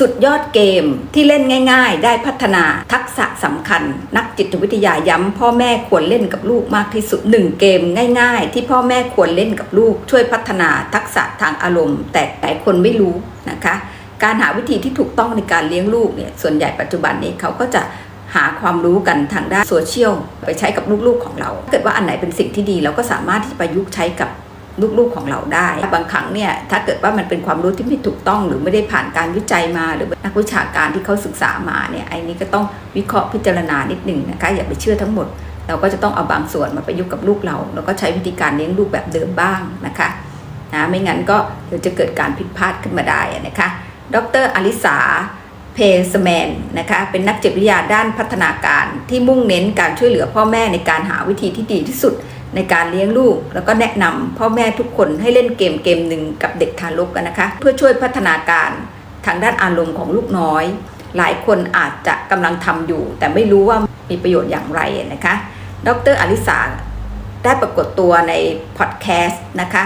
สุดยอดเกมที่เล่นง่าย ๆ ได้พัฒนาทักษะสำคัญ นักจิตวิทยาย้ำพ่อแม่ควรเล่นกับลูกมากที่สุดหนึ่งเกมง่าย ๆ ที่พ่อแม่ควรเล่นกับลูก ช่วยพัฒนาทักษะทางอารมณ์ แต่หลายคนไม่รู้นะคะ การหาวิธีที่ถูกต้องในการเลี้ยงลูกเนี่ยส่วนใหญ่ปัจจุบันนี้เขาก็จะหาความรู้กันทางด้านโซเชียลไปใช้กับลูกๆของเราถ้าเกิดว่าอันไหนเป็นสิ่งที่ดีเราก็สามารถที่จะประยุกต์ใช้กับ ลูกๆของเราได้ บางครั้งเนี่ยถ้าเกิดว่ามันเป็นความรู้ที่ไม่ถูกต้อง หรือไม่ได้ผ่านการวิจัยมา หรือนักวิชาการที่เขาศึกษามาเนี่ยไอ้นี้ก็ต้องวิเคราะห์พิจารณานิดหนึ่งนะคะอย่าไปเชื่อทั้งหมด เราก็จะต้องเอาบางส่วนมาประยุกต์กับลูกเรา แล้วก็ใช้วิธีการเลี้ยงลูกแบบเดิมบ้างนะคะนะไม่งั้นก็เดี๋ยวจะเกิดการผิดพลาดขึ้นมาได้นะคะ ดรอลิสาเพสแมนนะคะเป็นนักจิตวิทยาด้านพัฒนาการที่มุ่งเน้นการช่วยเหลือพ่อแม่ในการหาวิธีที่ดีที่สุด ในการเลี้ยงลูก แล้วก็แนะนำพ่อแม่ทุกคนให้เล่นเกมเกมหนึ่งกับเด็กทารกกันนะคะ เพื่อช่วยพัฒนาการทางด้านอารมณ์ของลูกน้อย หลายคนอาจจะกำลังทำอยู่ แต่ไม่รู้ว่ามีประโยชน์อย่างไรนะคะ ดรอลิสาได้ปรากฏตัวในพอดแคสต์นะคะ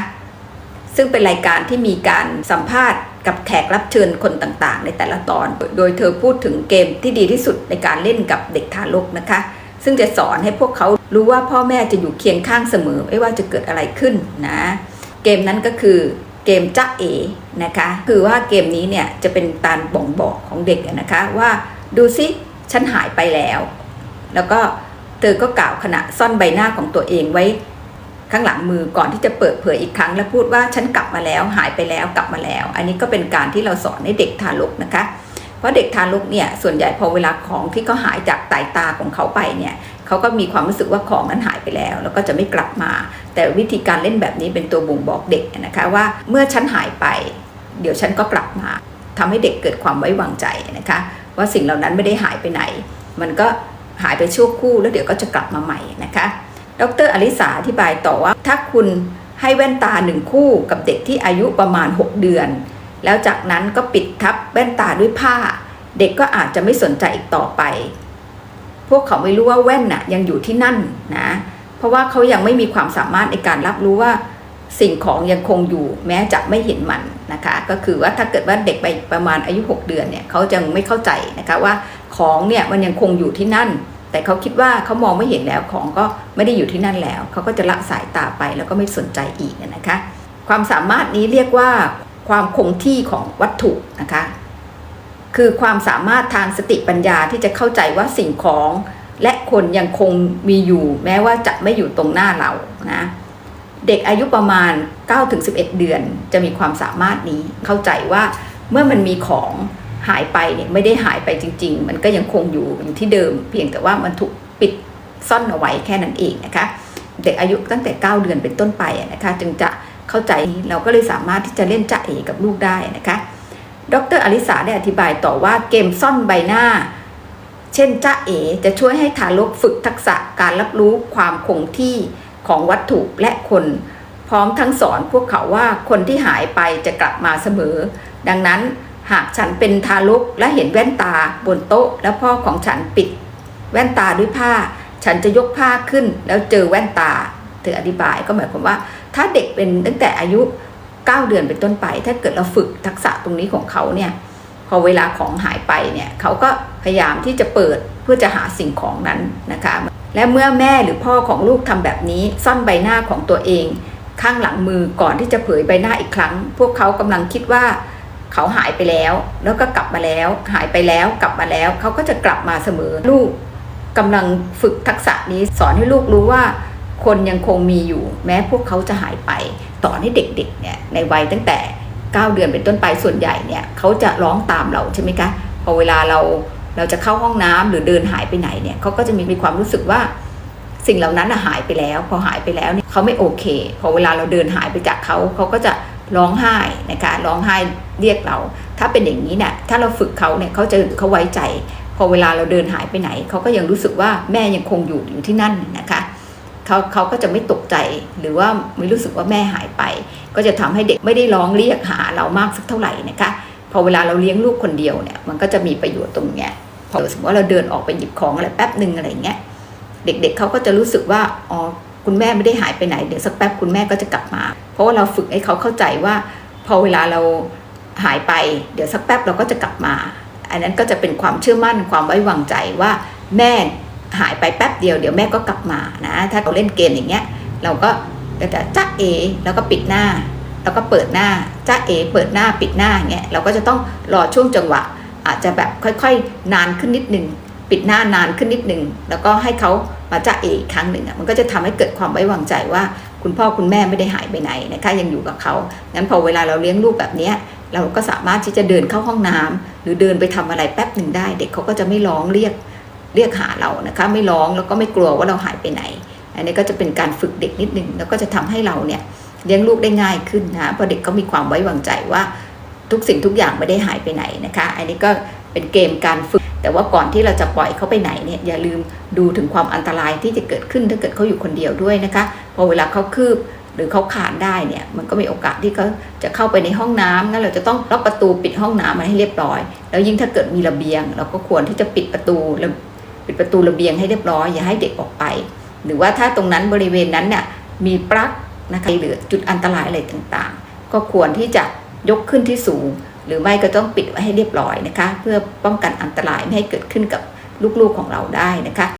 ซึ่งเป็นรายการที่มีการสัมภาษณ์กับแขกรับเชิญคนต่างๆ ในแต่ละตอน โดยเธอพูดถึงเกมที่ดีที่สุดในการเล่นกับเด็กทารกนะคะ ซึ่งจะสอนให้พวกเขารู้ว่าพ่อแม่จะอยู่เคียงข้างเสมอ ไม่ว่าจะเกิดอะไรขึ้นนะ เกมนั้นก็คือเกมจ้าเอนะคะ คือว่าเกมนี้เนี่ยจะเป็นการบ่งบอกของเด็กนะคะว่าดูซิฉันหายไปแล้ว แล้วก็เธอก็กล่าวขณะซ่อนใบหน้าของตัวเองไว้ข้างหลังมือก่อนที่จะเปิดเผยอีกครั้ง แล้วพูดว่าฉันกลับมาแล้วหายไปแล้วกลับมาแล้ว อันนี้ก็เป็นการที่เราสอนให้เด็กทารกนะคะ เพราะเด็กทารกเนี่ยส่วนใหญ่พอเวลาของที่เขาหายจากสายตาของเขาไปเนี่ยเขาก็มีความรู้สึกว่าของนั้นหายไปแล้ว แล้วก็จะไม่กลับมา แต่วิธีการเล่นแบบนี้เป็นตัวบ่งบอกเด็กนะคะว่าเมื่อฉันหายไป เดี๋ยวฉันก็กลับมาทำให้เด็กเกิดความไว้วางใจนะคะ ว่าสิ่งเหล่านั้นไม่ได้หายไปไหน มันก็หายไปชั่วครู่แล้วเดี๋ยวก็จะกลับมาใหม่นะคะ ดรอลิสาอธิบายต่อว่าถ้าคุณให้แว่นตาหนึ่งคู่กับเด็กที่อายุประมาณ 6 เดือน แล้วจากนั้นก็ปิดทับแว่นตาด้วยผ้า เด็กก็อาจจะไม่สนใจอีกต่อไป พวกเขาไม่รู้ว่าแว่นน่ะยังอยู่ที่นั่นนะเพราะว่าเขายังไม่มีความสามารถในการรับรู้ว่าสิ่งของยังคงอยู่แม้จะไม่เห็นมันนะคะ ก็คือว่าถ้าเกิดว่าเด็กไปประมาณอายุ 6 เดือนเนี่ยเขาจะไม่เข้าใจนะคะว่าของเนี่ยมันยังคงอยู่ที่นั่น แต่เขาคิดว่าเขามองไม่เห็นแล้วของก็ไม่ได้อยู่ที่นั่นแล้ว เขาก็จะละสายตาไปแล้วก็ไม่สนใจอีกนะคะ ความสามารถนี้เรียกว่า ความคงที่ของวัตถุนะคะ คือความสามารถทางสติปัญญาที่จะเข้าใจว่าสิ่งของ และคนยังคงมีอยู่ แม้ว่าจะไม่อยู่ตรงหน้าเรานะเด็กอายุประมาณ 9-11 เดือน จะมีความสามารถนี้เข้าใจว่าเมื่อมันมีของหายไปเนี่ยไม่ได้หายไปจริง ๆ มันก็ยังคงอยู่อยู่ที่เดิม เพียงแต่ว่ามันถูกปิดซ่อนเอาไว้แค่นั้นเองนะคะ เด็กอายุตั้งแต่ 9 เดือนเป็นต้นไปนะคะ จึงจะ เข้าใจเราก็เลยสามารถที่จะเล่นจ่าเอกับลูกได้นะคะ ดรอลิสาได้อธิบายต่อว่าเกมซ่อนใบหน้า เช่นจ้าเอจะช่วยให้ทารกฝึกทักษะการรับรู้ความคงที่ของวัตถุและคน พร้อมทั้งสอนพวกเขาว่าคนที่หายไปจะกลับมาเสมอ ดังนั้นหากฉันเป็นทารกและเห็นแว่นตาบนโต๊ะ แล้วพ่อของฉันปิด แว่นตาด้วยผ้า ฉันจะยกผ้าขึ้นแล้วเจอแว่นตา เธออธิบายก็หมายความว่า ถ้าเด็กเป็นตั้งแต่อายุ 9 เดือนเป็นต้นไป ถ้าเกิดเราฝึกทักษะตรงนี้ของเขาเนี่ยพอเวลาของหายไปเนี่ยเขาก็พยายามที่จะเปิดเพื่อจะหาสิ่งของนั้นนะคะ และเมื่อแม่หรือพ่อของลูกทำแบบนี้ซ่อนใบหน้าของตัวเอง ข้างหลังมือก่อนที่จะเผยใบหน้าอีกครั้ง พวกเขากำลังคิดว่าเขาหายไปแล้ว แล้วก็กลับมาแล้ว หายไปแล้วกลับมาแล้ว เขาก็จะกลับมาเสมอลูกกำลังฝึกทักษะนี้สอนให้ลูกรู้ว่า คนยังคงมีอยู่ แม้พวกเขาจะหายไปสอนให้เด็กๆเนี่ยในวัยตั้งแต่ 9 เดือนเป็นต้นไปส่วนใหญ่เนี่ยเขาจะร้องตามเราใช่ไหมคะพอเวลาเราเราจะเข้าห้องน้ำหรือเดินหายไปไหนเนี่ยเขาก็จะมีมีความรู้สึกว่าสิ่งเหล่านั้นน่ะหายไปแล้ว พอหายไปแล้วเนี่ยเขาไม่โอเค พอเวลาเราเดินหายไปจากเขาเขาก็จะร้องไห้นะคะร้องไห้เรียกเรา ถ้าเป็นอย่างนี้เนี่ยถ้าเราฝึกเขาเนี่ยเขาจะเขาไว้ใจ พอเวลาเราเดินหายไปไหน เขาก็ยังรู้สึกว่าแม่ยังคงอยู่อยู่ที่นั่นนะคะ เขาเขาก็จะไม่ตกใจหรือว่าไม่รู้สึกว่าแม่หายไป ก็จะทำให้เด็กไม่ได้ร้องเรียกหาเรามากสักเท่าไหร่นะคะพอเวลาเราเลี้ยงลูกคนเดียวเนี่ยมันก็จะมีประโยชน์ตรงเนี้ยพอสมมติว่าเราเดินออกไปหยิบของอะไรแป๊บหนึ่งอะไรเงี้ยเด็กๆเเขาก็จะรู้สึกว่าอ๋อคุณแม่ไม่ได้หายไปไหนเดี๋ยวสักแป๊บคุณแม่ก็จะกลับมา เพราะว่าเราฝึกให้เขาเข้าใจว่า พอเวลาเราหายไปเดี๋ยวสักแป๊บเราก็จะกลับมา อันนั้นก็จะเป็นความเชื่อมั่นความไว้วางใจว่าแม่ หายไปแป๊บเดียวเดี๋ยวแม่ก็กลับมานะถ้าเราเล่นเกมอย่างเงี้ยเราก็จะจ้าเอแล้วก็ปิดหน้า แล้วก็เปิดหน้าจ้าเอเปิดหน้าปิดหน้าอย่างเงี้ยเราก็จะต้องรอช่วงจังหวะ อาจจะแบบค่อยๆ นานขึ้นนิดหนึ่งปิดหน้านานขึ้นนิดหนึ่งแล้วก็ให้เขามาจ้าเออีกครั้งหนึ่งอะมันก็จะทำให้เกิดความไว้วางใจว่า คุณพ่อคุณแม่ไม่ได้หายไปไหนนะคะยังอยู่กับเขางั้นพอเวลาเราเลี้ยงลูกแบบเนี้ยเราก็สามารถที่จะเดินเข้าห้องน้ำหรือเดินไปทำอะไรแป๊บหนึ่งได้ เด็กเขาก็จะไม่ร้องเรียก เรียกหาเรานะคะ ไม่ร้องแล้วก็ไม่กลัวว่าเราหายไปไหน อันนี้ก็จะเป็นการฝึกเด็กนิดนึงแล้วก็จะทำให้เราเนี่ยเลี้ยงลูกได้ง่ายขึ้นนะเพราะเด็กเขามีความไว้วางใจว่าทุกสิ่งทุกอย่างไม่ได้หายไปไหนนะคะ อันนี้ก็เป็นเกมการฝึก แต่ว่าก่อนที่เราจะปล่อยเขาไปไหนเนี่ยอย่าลืมดูถึงความอันตรายที่จะเกิดขึ้นถ้าเกิดเขาอยู่คนเดียวด้วยนะคะ พอเวลาเขาคืบหรือเขาขานได้เนี่ยมันก็มีโอกาสที่เขาจะเข้าไปในห้องน้ำงั้นเราจะต้องล็อกประตูปิดห้องน้ำมันให้เรียบร้อย แล้วยิ่งถ้าเกิดมีระเบียง เราก็ควรที่จะปิดประตูแล้ว ปิดประตูระเบียงให้เรียบร้อยอย่าให้เด็กออกไป หรือว่าถ้าตรงนั้นบริเวณนั้นเนี่ยมีปลั๊กนะคะหรือจุดอันตรายอะไรต่างๆ ก็ควรที่จะยกขึ้นที่สูง หรือไม่ก็ต้องปิดไว้ให้เรียบร้อยนะคะ เพื่อป้องกันอันตรายไม่ให้เกิดขึ้นกับลูกๆของเราได้นะคะ